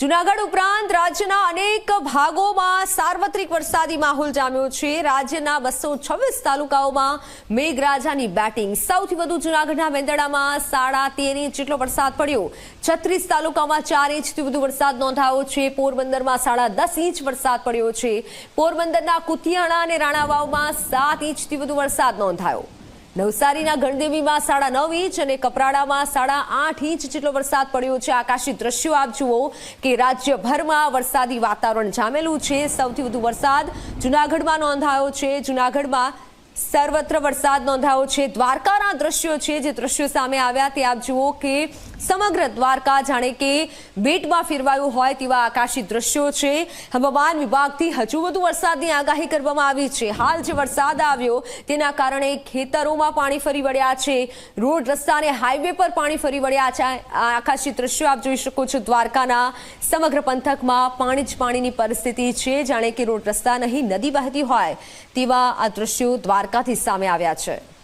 જુનાગઢ ઉપરાંત રાજ્યના અનેક ભાગોમાં સાર્વત્રિક વરસાદી માહોલ જામ્યો છે. રાજ્યના બસો છવ્વીસ તાલુકાઓમાં મેઘરાજાની બેટિંગ. સૌથી વધુ જુનાગઢના વેંદડામાં સાડા તેર ઇંચ જેટલો વરસાદ પડ્યો. છત્રીસ તાલુકામાં ચાર ઇંચથી વધુ વરસાદ નોંધાયો છે. પોરબંદરમાં સાડા દસ ઇંચ વરસાદ પડ્યો છે. પોરબંદરના કુતિયાણા અને રાણાવાવમાં સાત ઇંચથી વધુ વરસાદ નોંધાયો. નવસારીના ગણદેવીમાં સાડા નવ ઇંચ અને કપરાડામાં સાડા આઠ ઇંચ જેટલો વરસાદ પડ્યો છે. આકાશી દ્રશ્યો આપ જુઓ કે રાજ્યભરમાં વરસાદી વાતાવરણ જામેલું છે. સૌથી વધુ વરસાદ જુનાગઢમાં નોંધાયો છે. જુનાગઢમાં સર્વત્ર વરસાદ નોંધાયો છે. દ્વારકાના દ્રશ્યો છે જે દ્રશ્યો સામે આવ્યા તે આપ જુઓ કે સમગ્ર દ્વારકા જાણે કે બેટમાં ફેરવાયું હોય તેવા આકાશી દ્રશ્યો છે. હવામાન વિભાગથી હજુ વધુ વરસાદની આગાહી કરવામાં આવી છે. હાલ જે વરસાદ આવ્યો તેના કારણે ખેતરોમાં પાણી ફરી વળ્યા છે. રોડ રસ્તા અને હાઈવે પર પાણી ફરી વળ્યા છે. આકાશી દ્રશ્યો આપ જોઈ શકો છો. દ્વારકાના સમગ્ર પંથકમાં પાણી જ પાણીની પરિસ્થિતિ છે. જાણે કે રોડ રસ્તા નહીં, નદી વહેતી હોય તેવા આ દ્રશ્યો દ્વારકાથી સામે આવ્યા છે.